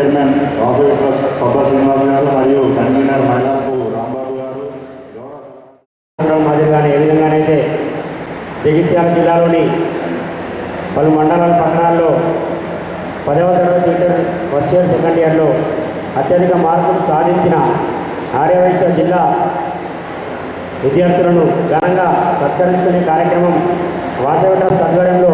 Chairman Raghava trust Srinivas గారు మరియు convener మైలాపు Rambabu గారు. మాదిరిగానే ఏ విధంగానైతే జగిత్యాల జిల్లాలోని పలు మండలాల పట్టణాల్లో పదవ తరగతి ఇంటర్ ఫస్ట్ ఇయర్ సెకండ్ ఇయర్లో అత్యధిక మార్కులు సాధించిన ఆర్యవైశ్య జిల్లా విద్యార్థులను ఘనంగా సత్కరించుకునే కార్యక్రమం వాసవి ట్రస్ట్ ఆధ్వర్యంలో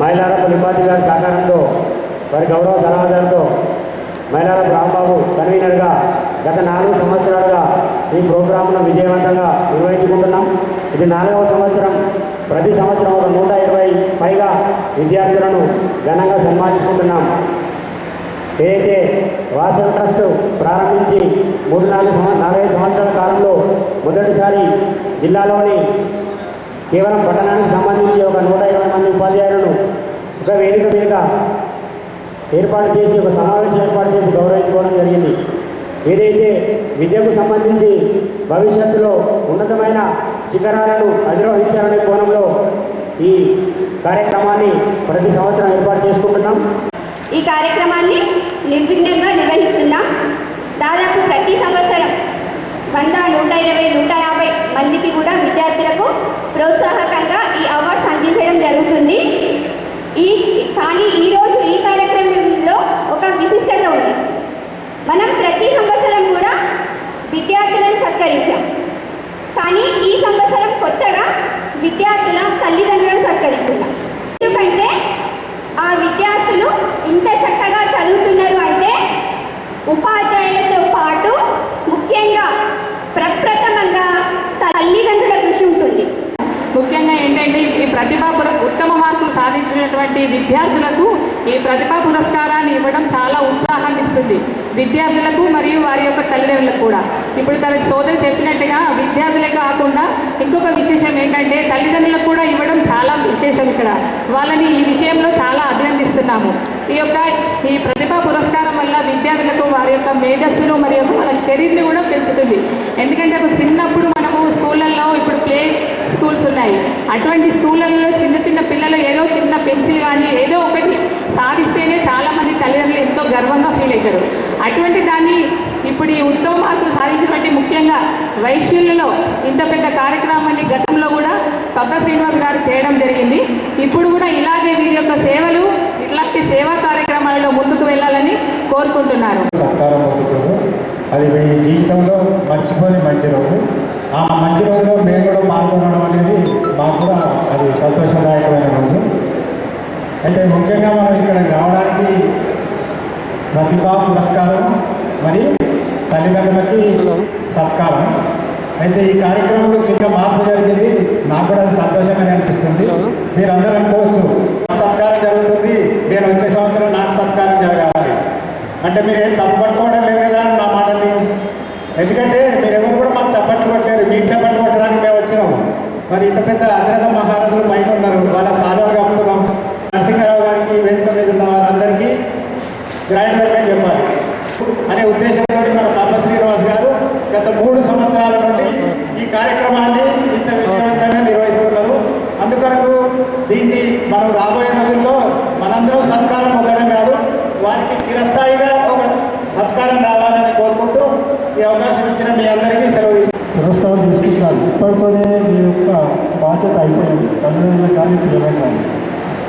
మైలారపు నిపాతి గారి సహకారంతో వారి గౌరవ సలహాదారుతో మైలారపు రాంబాబు కన్వీనర్గా గత నాలుగు సంవత్సరాలుగా ఈ ప్రోగ్రాంను విజయవంతంగా నిర్వహించుకుంటున్నాం. ఇది నాలుగవ సంవత్సరం. ప్రతి సంవత్సరం ఒక నూట ఇరవై పైగా విద్యార్థులను ఘనంగా సన్మానించుకుంటున్నాం. ఏదైతే వాసవి ట్రస్ట్ ప్రారంభించి మూడు నాలుగు సంవ నాలుగైదు సంవత్సరాల కాలంలో మొదటిసారి జిల్లాలోని కేవలం పట్టణానికి సంబంధించి ఒక నూట ఇరవై మంది ఉపాధ్యాయులను ఒక వేదిక మీదుగా ఏర్పాటు చేసి ఒక సమావేశం ఏర్పాటు చేసి గౌరవించుకోవడం జరిగింది. ఏదైతే విద్యకు సంబంధించి భవిష్యత్తులో ఉన్నతమైన శిఖరాలను అధిరోహించాలనే కోణంలో ఈ కార్యక్రమాన్ని ప్రతి సంవత్సరం ఏర్పాటు చేసుకుంటున్నాం. ఈ కార్యక్రమాన్ని నిర్విఘ్నంగా నిర్వహిస్తున్నాం. దాదాపు ప్రతి సంవత్సరం వంద నూట ఇరవై నూట యాభై మందికి కూడా విద్యార్థులకు ప్రోత్సాహకంగా ఈ అవార్డ్స్ అందించడం జరుగుతుంది. ఈ కానీ ఈరోజు ఈ కార్యక్రమం ఒక విశిష్టత ఉంది. మనం ప్రతి సంవత్సరం కూడా విద్యార్థులను సత్కరించాం. కానీ ఈ సంవత్సరం కొత్తగా విద్యార్థుల తల్లిదండ్రులను సత్కరిస్తున్నాం. ఎందుకంటే ఆ విద్యార్థులు ఇంత చక్కగా చదువుతున్నారు అంటే ఉపాధ్యాయులతో పాటు ముఖ్యంగా ప్రప్రథమంగా తల్లిదండ్రుల కృషి ఉంటుంది. ముఖ్యంగా ఏంటంటే ఈ ప్రతిభా పుర- ఉత్తమ మార్కులు సాధించినటువంటి విద్యార్థులకు ఈ ప్రతిభా పురస్కారం ఇవ్వడం చాలా ఉత్సాహాన్ని ఇస్తుంది. విద్యార్థులకు మరియు వారి యొక్క తల్లిదండ్రులకు కూడా. ఇప్పుడు తన సోదరు చెప్పినట్టుగా విద్యార్థులే కాకుండా ఇంకొక విశేషం ఏంటంటే తల్లిదండ్రులకు కూడా ఇవ్వడం చాలా విశేషం ఇక్కడ. వాళ్ళని ఈ విషయంలో చాలా అభినందిస్తున్నాము. ఈ యొక్క ఈ ప్రతిభా పురస్కారం వల్ల విద్యార్థులకు వారి యొక్క మేధస్సును మరియు వాళ్ళ కెరీర్ని కూడా పెంచుతుంది. ఎందుకంటే ఒక చిన్నప్పుడు మనము స్కూళ్ళల్లో ఇప్పుడు ప్లే స్కూల్స్ ఉన్నాయి. అటువంటి స్కూళ్ళల్లో చిన్న చిన్న పిల్లలు ఏదో చిన్న పెన్సిల్ కానీ ఏదో ఒకటి సాధిస్తేనే చాలామంది తల్లిదండ్రులు ఎంతో గర్వంగా ఫీల్ అవుతారు. అటువంటి దాన్ని ఇప్పుడు ఈ ఉత్తమ మార్కులు సాధించినటువంటి ముఖ్యంగా వైశ్యులలో ఇంత పెద్ద కార్యక్రమాన్ని గతంలో కూడా పబ్బ శ్రీనివాస్ గారు చేయడం జరిగింది. ఇప్పుడు కూడా ఇలాగే వీరి యొక్క సేవలు ఇట్లాంటి సేవా కార్యక్రమాలలో ముందుకు వెళ్ళాలని కోరుకుంటున్నారు. అది మీ జీవితంలో మర్చిపోని మంచి రోజు. ఆ మంచి రోజులో మేము కూడా పాల్గొనడం అనేది మాకు కూడా అది సంతోషం రోజు అయితే ముఖ్యంగా మనం ఇక్కడ రావడానికి ప్రతిభా పురస్కారం మరి తల్లిదండ్రులకి సత్కారం. అయితే ఈ కార్యక్రమంలో చిన్న మార్పు జరిగింది. నాకు కూడా అది సంతోషంగానే అనిపిస్తుంది. మీరందరూ అనుకోవచ్చు సత్కారం జరుగుతుంది. నేను వచ్చే సంవత్సరం నాకు సత్కారం జరగాలి. అంటే మీరు ఏం తప్పు పట్టుకోవడం లేదు కదా అని నా మాటని ఎందుకంటే మీరెవరు కూడా మాకు చప్పట్లు కొట్టారు మీకు చప్పట్లు కొట్టడానికి మేము వచ్చినాము. మరి ఇంత పెద్ద అగ్రత మహారాజులు పైన ఉన్నారు. వాళ్ళ సాధారణ కప్పుతున్నాం నరసింహారావు గారికి వేదిక మీద ఉన్న వారందరికీ గ్రాండ్ వెల్కమ్ చెప్పాలి అనే ఉద్దేశంతో మన పాప శ్రీనివాస్ గారు గత మూడు సంవత్సరాల నుండి ఈ కార్యక్రమాన్ని ఇంత విజయవంతంగా నిర్వహిస్తున్నారు అందుకొరకు దీన్ని మనం రాబోయే రోజుల్లో మనందరం సత్కారం పొందడం కాదు వారికి చిరస్థాయిగా ఒక సత్కారం రావాలని కోరుకుంటూ ఈ అవకాశం ఇచ్చిన మీ అందరికీ సెలవు తీసుకుంటాను పురస్కారం తీసుకుంటాను ఇప్పటితోనే మీ యొక్క బాధ్యత అయిపోయింది. తల్లిదండ్రులు కానీ పిల్లలకు కానీ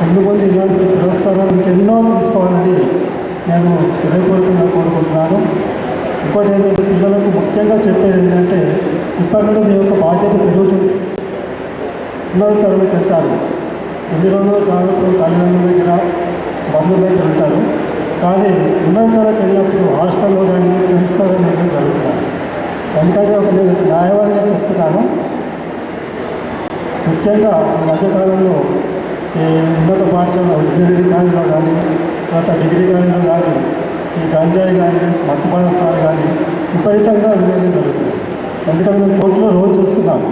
ముందు ముందు ఇలాంటి పురస్కారాలు ఇంకెన్నో తీసుకోవాలని నేను హృదయపూర్వకంగా కోరుకుంటున్నాను. ఇంకోటి ఏంటంటే పిల్లలకు ముఖ్యంగా చెప్పేది ఏంటంటే ఇప్పటి నుండి మీ యొక్క బాధ్యత పెరుగుతుంది. పిల్లలు చదువులకు వెళ్తారు. ఎన్ని రోజులు చదువుతూ తల్లిదండ్రుల దగ్గర బంధువుల దగ్గర ఉంటారు. కానీ ఉన్నత చదువులకు వెళ్ళినప్పుడు హాస్టల్లో కానీ ప్రిన్సిపల్ దగ్గర జరుగుతారు ఎందుకంటే ఒక నేను న్యాయవాదిగా చెప్తున్నాను. ముఖ్యంగా మధ్యకాలంలో ఈ ఉన్నత పాఠశాల ఇంజనీరింగ్ కాలేజీలో కానీ తర్వాత డిగ్రీ కాలేజీలో కానీ ఈ గంజాయి కానీ మత్తు స్థాయి కానీ విపరీతంగా వినియోగం జరుగుతుంది. ఎందుకంటే మేము కోర్టులో రోజు చూస్తున్నాము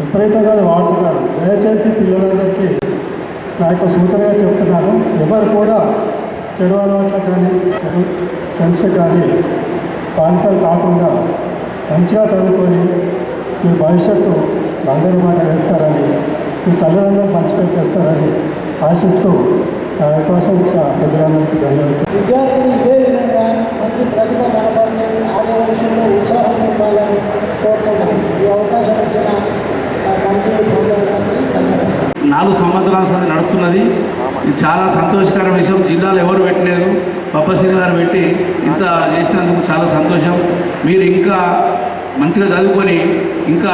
విపరీతంగా అది వాడుతున్నారు దయచేసి పిల్లలందరికీ నా యొక్క సూచనగా చెప్తున్నాను. ఎవరు కూడా చెడు అలవాట్లకు కానీ ఫ్రెండ్స్ కానీ బానిసలు కాకుండా మంచిగా చదువుకొని మీ భవిష్యత్తు బంగారు మాట వేస్తారని మీ తల్లిదండ్రులకు పంచిపెట్టి తెస్తారని ఆశిస్తూ నా కోసం ఇచ్చిన ధన్యవాదాలు. విద్యార్థులు ఇదే విధంగా మంచి ప్రతిభ కనపరిచి ఆడే విషయంలో ఉత్సాహం ఉండాలని కోరుతున్నాను ఈ అవకాశం ఇచ్చిన ఆ కంపెనీ నాలుగు సంవత్సరాల సంది నడుస్తున్నది. ఇది చాలా సంతోషకర విషయం. జిల్లాలో ఎవరు పెట్టలేదు. పప్పశ్రీ గారు పెట్టి ఇంత చేసినందుకు చాలా సంతోషం. మీరు ఇంకా మంచిగా చదువుకొని ఇంకా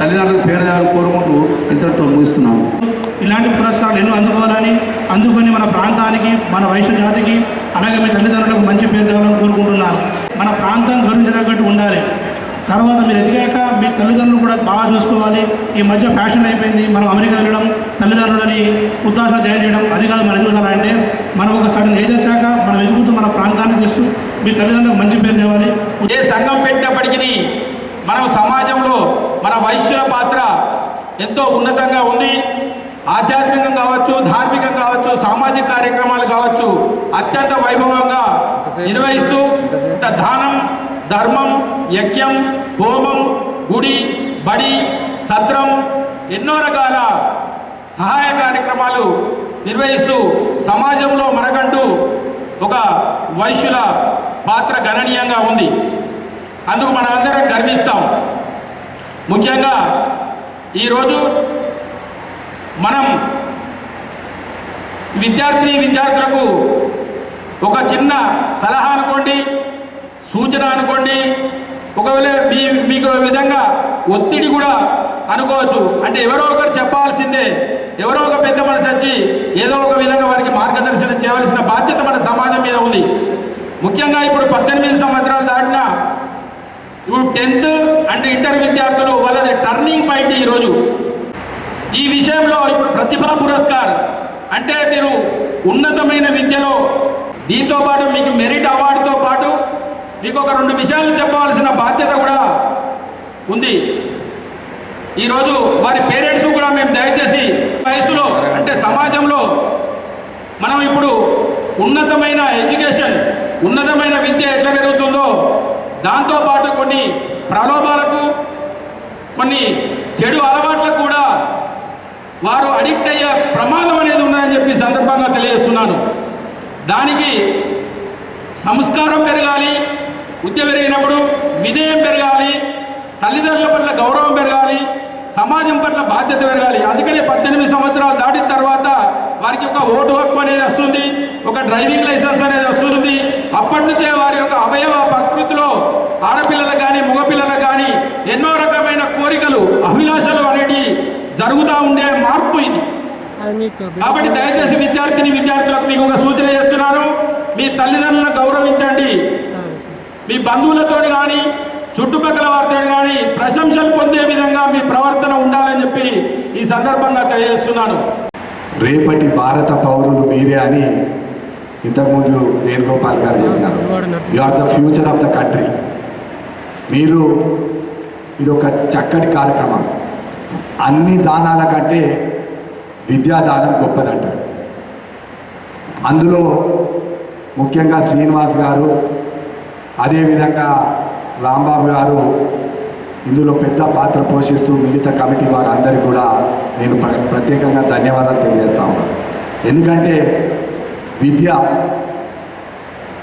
తల్లిదండ్రులకు పేరు తేవాలని కోరుకుంటూ ఇంతటితో ముగిస్తున్నాము ఇలాంటి పురస్కారాలు ఎన్నో అందుకోవాలని అందుకొని మన ప్రాంతానికి మన వైశ్య జాతికి అలాగే మీ తల్లిదండ్రులకు మంచి పేరు తేవాలని కోరుకుంటున్నాను. మన ప్రాంతం గౌరవించదగ్గట్టు ఉండాలి. తర్వాత మీరు ఎదిగాక మీ తల్లిదండ్రులు కూడా బాగా చూసుకోవాలి. ఈ మధ్య ఫ్యాషన్ అయిపోయింది. మనం అమెరికా వెళ్ళడం తల్లిదండ్రులని ఉద్దాస జాయిన్ చేయడం అది కాదు మన ఎదుగుదలంటే మనం ఒక సడన్ ఏజ్ వచ్చాక మనం ఎదుగుతూ మన ప్రాంతాన్ని తెస్తూ మీ తల్లిదండ్రులకు మంచి పేరు తేవాలి. ఏ సంఘం పెట్టినప్పటికీ మనం సమాజంలో మన వైశ్యుల పాత్ర ఎంతో ఉన్నతంగా ఉంది. ఆధ్యాత్మికం కావచ్చు ధార్మికం కావచ్చు సామాజిక కార్యక్రమాలు కావచ్చు అత్యంత వైభవంగా నిర్వహిస్తూ దానం ధర్మం యజ్ఞం హోమం గుడి బడి సత్రం ఎన్నో రకాల సహాయ కార్యక్రమాలు నిర్వహిస్తూ సమాజంలో మనకంటూ ఒక వైశ్యుల పాత్ర గణనీయంగా ఉంది. అందుకు మనమందరం గర్విస్తాం. ముఖ్యంగా ఈరోజు మనం విద్యార్థిని విద్యార్థులకు ఒక చిన్న సలహా అనుకోండి. సూచన అనుకోండి. ఒకవేళ మీ మీకు విధంగా ఒత్తిడి కూడా అనుకోవచ్చు. అంటే ఎవరో ఒకరు చెప్పాల్సిందే. ఎవరో ఒక పెద్ద మనసు వచ్చి ఏదో ఒక విధంగా వారికి మార్గదర్శనం చేయవలసిన బాధ్యత మన సమాజం మీద ఉంది. ముఖ్యంగా ఇప్పుడు పద్దెనిమిది సంవత్సరాలు దాటిన ఇప్పుడు టెన్త్ అండ్ ఇంటర్ విద్యార్థులు వాళ్ళది టర్నింగ్ పాయింట్ ఈరోజు ఈ విషయంలో ఇప్పుడు ప్రతిభా పురస్కార్ అంటే మీరు ఉన్నతమైన విద్యలో దీంతో పాటు మీకు మెరిట్ అవార్డు మీకు ఒక రెండు విషయాలు చెప్పవలసిన బాధ్యత కూడా ఉంది. ఈరోజు వారి పేరెంట్స్ కూడా మేము దయచేసి వయసులో అంటే సమాజంలో మనం ఇప్పుడు ఉన్నతమైన ఎడ్యుకేషన్ ఉన్నతమైన విద్య ఎట్లా పెరుగుతుందో దాంతోపాటు కొన్ని ప్రలోభాలకు కొన్ని చెడు అలవాట్లకు కూడా వారు అడిక్ట్ అయ్యే ప్రమాదం అనేది ఉన్నదని చెప్పి సందర్భంగా తెలియజేస్తున్నాను. దానికి సంస్కారం పెరగాలి విద్య పెరిగినప్పుడు వినయం పెరగాలి తల్లిదండ్రుల పట్ల గౌరవం పెరగాలి సమాజం పట్ల బాధ్యత పెరగాలి. అందుకనే పద్దెనిమిది సంవత్సరాలు దాటిన తర్వాత వారికి ఒక ఓటు హక్కు అనేది వస్తుంది ఒక డ్రైవింగ్ లైసెన్స్ అనేది వస్తుంది. అప్పటి నుంచే వారి యొక్క అవయవ ప్రకృతిలో ఆడపిల్లలకు కానీ మగపిల్లలకు కానీ ఎన్నో రకమైన కోరికలు అభిలాషలు అనేవి జరుగుతూ ఉండే మార్పు ఇది. కాబట్టి దయచేసి విద్యార్థిని విద్యార్థులకు మీకు ఒక సూచన చేస్తున్నాను. మీ తల్లిదండ్రులను గౌరవించండి. మీ బంధువులతో కానీ చుట్టుపక్కల వారితో కానీ ప్రశంసలు పొందే విధంగా మీ ప్రవర్తన ఉండాలని చెప్పి ఈ సందర్భంగా తెలియజేస్తున్నాను. రేపటి భారత పౌరులు మీరే అని ఇంతకుముందు వేణుగోపాల్ గారు చెప్పినారు you are the future of the country మీరు ఇది ఒక చక్కటి కార్యక్రమం. అన్ని దానాల కంటే విద్యాదానం గొప్పదంటారు అందులో ముఖ్యంగా శ్రీనివాస్ గారు అదేవిధంగా రాంబాబు గారు ఇందులో పెద్ద పాత్ర పోషిస్తూ మిగతా కమిటీ వారందరికీ కూడా నేను ప్రత్యేకంగా ధన్యవాదాలు తెలియజేస్తా ఉన్నాను ఎందుకంటే విద్య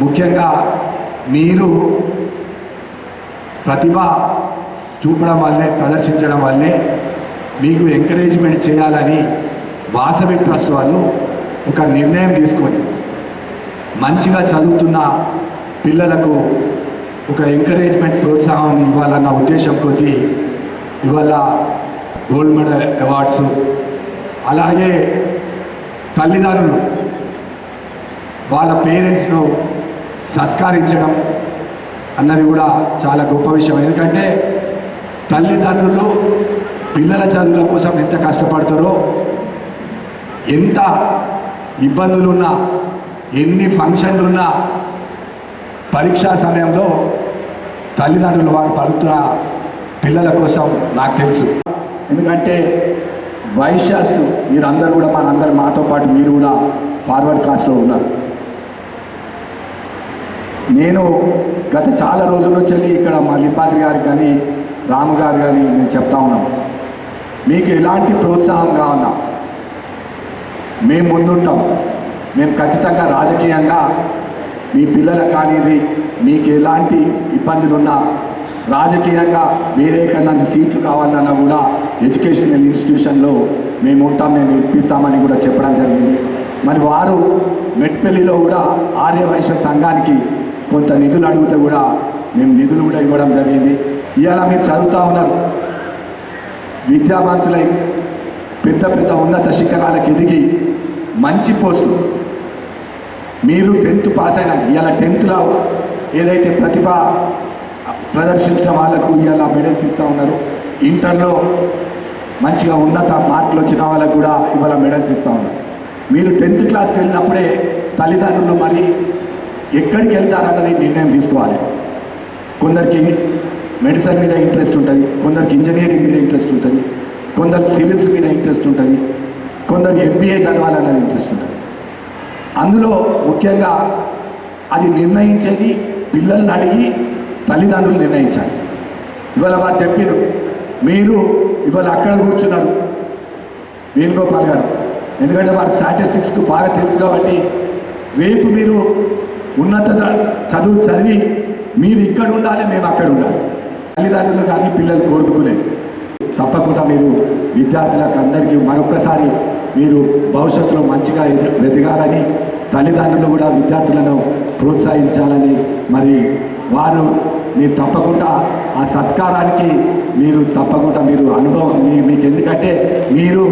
ముఖ్యంగా మీరు ప్రతిభ చూపడం వల్లే ప్రదర్శించడం వల్లే మీకు ఎంకరేజ్మెంట్ చేయాలని వాసవి ట్రస్ట్ వాళ్ళు ఒక నిర్ణయం తీసుకొని మంచిగా చదువుతున్న పిల్లలకు ఒక ఎంకరేజ్మెంట్ ప్రోత్సాహం ఇవ్వాలన్న ఉద్దేశం కొద్దీ ఇవాళ గోల్డ్ మెడల్ అవార్డ్స్. అలాగే తల్లిదండ్రులు వాళ్ళ పేరెంట్స్ను సత్కరించడం అన్నది కూడా చాలా గొప్ప విషయం. ఎందుకంటే తల్లిదండ్రులు పిల్లల చదువుల కోసం ఎంత కష్టపడతారో ఎంత ఇబ్బందులున్నా ఎన్ని ఫంక్షన్లున్నా పరీక్షా సమయంలో తల్లిదండ్రులు వారు పడుతున్న పిల్లల కోసం నాకు తెలుసు. ఎందుకంటే వైశ్యాస్ మీరందరూ కూడా మనందరూ మాతో పాటు మీరు కూడా ఫార్వర్డ్ క్లాస్లో ఉన్నారు. నేను గత చాలా రోజుల నుంచి వెళ్ళి ఇక్కడ మా లిపాద్రి గారికి కానీ రాము గారు కానీ నేను చెప్తా ఉన్నాను మీకు ఎలాంటి ప్రోత్సాహం కావాలా మేము ముందుంటాం. మేము ఖచ్చితంగా రాజకీయంగా మీ పిల్లల కానిది మీకు ఎలాంటి ఇబ్బందులు ఉన్నా రాజకీయంగా వేరే కన్నా సీట్లు కావాలన్నా కూడా ఎడ్యుకేషనల్ ఇన్స్టిట్యూషన్లో మేము ఉంటాం మేము ఇప్పిస్తామని కూడా చెప్పడం జరిగింది. మరి వారు మెట్పల్లిలో కూడా ఆర్యవైశ్య సంఘానికి కొంత నిధులు అడిగితే కూడా మేము నిధులు కూడా ఇవ్వడం జరిగింది. ఇవాళ మీరు చదువుతూ ఉన్నారు. విద్యావంతులై పెద్ద పెద్ద ఉన్నత శిఖరాలకు ఎదిగి మంచి పోస్టులు మీరు టెన్త్ పాస్ అయినా ఇవాళ టెన్త్లో ఏదైతే ప్రతిభ ప్రదర్శించిన వాళ్ళకు ఇవాళ మెడల్స్ ఇస్తూ ఉన్నారు ఇంటర్లో మంచిగా ఉన్నత మార్కులు వచ్చిన వాళ్ళకు కూడా ఇవాళ మెడల్స్ ఇస్తూ ఉన్నారు. మీరు టెన్త్ క్లాస్కి వెళ్ళినప్పుడే తల్లిదండ్రులు మరి ఎక్కడికి వెళ్తారన్నది నిర్ణయం తీసుకోవాలి. కొందరికి మెడిసిన్ మీద ఇంట్రెస్ట్ ఉంటుంది కొందరికి ఇంజనీరింగ్ మీద ఇంట్రెస్ట్ ఉంటుంది కొందరికి సివిల్స్ మీద ఇంట్రెస్ట్ ఉంటుంది కొందరికి ఎంబీఏ చదవాలన్నది ఇంట్రెస్ట్ ఉంటుంది. అందులో ముఖ్యంగా అది నిర్ణయించేది పిల్లల్ని అడిగి తల్లిదండ్రులు నిర్ణయించాలి. ఇవాళ వారు చెప్పారు మీరు ఇవాళ అక్కడ కూర్చున్నారు. వేణుగోపాల్ గారు ఎందుకంటే వారి స్టాటిస్టిక్స్కు బాగా తెలుసు కాబట్టి రేపు మీరు ఉన్నత చదువు చదివి మీరు ఇక్కడ ఉండాలి మేము అక్కడ ఉండాలి. తల్లిదండ్రులు కానీ పిల్లలు కోరుకునే తప్పకుండా మీరు విద్యార్థులకు అందరికీ మరొకసారి మీరు భవిష్యత్తులో మంచిగా ఎదగాలని తల్లిదండ్రులు కూడా విద్యార్థులను ప్రోత్సహించాలని మరి వారు మీరు తప్పకుండా ఆ సత్కారానికి మీరు తప్పకుండా మీరు అనుభవం మీ- మీకు ఎందుకంటే మీరు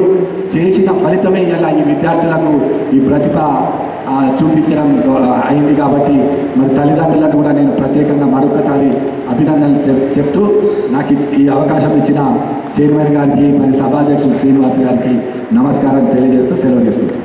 చేసిన ఫలితమే ఇలా ఈ విద్యార్థులకు ఈ ప్రతిభ చూపించడం అయింది కాబట్టి మరి తల్లిదండ్రులను కూడా నేను ప్రత్యేకంగా మరొకసారి అభినందనలు చెప్తూ నాకు ఈ- ఈ అవకాశం ఇచ్చిన చైర్మన్ గారికి మరి సభాధ్యక్షుడు శ్రీనివాస్ గారికి నమస్కారం తెలియజేస్తూ సెలవు తీసుకుంటాను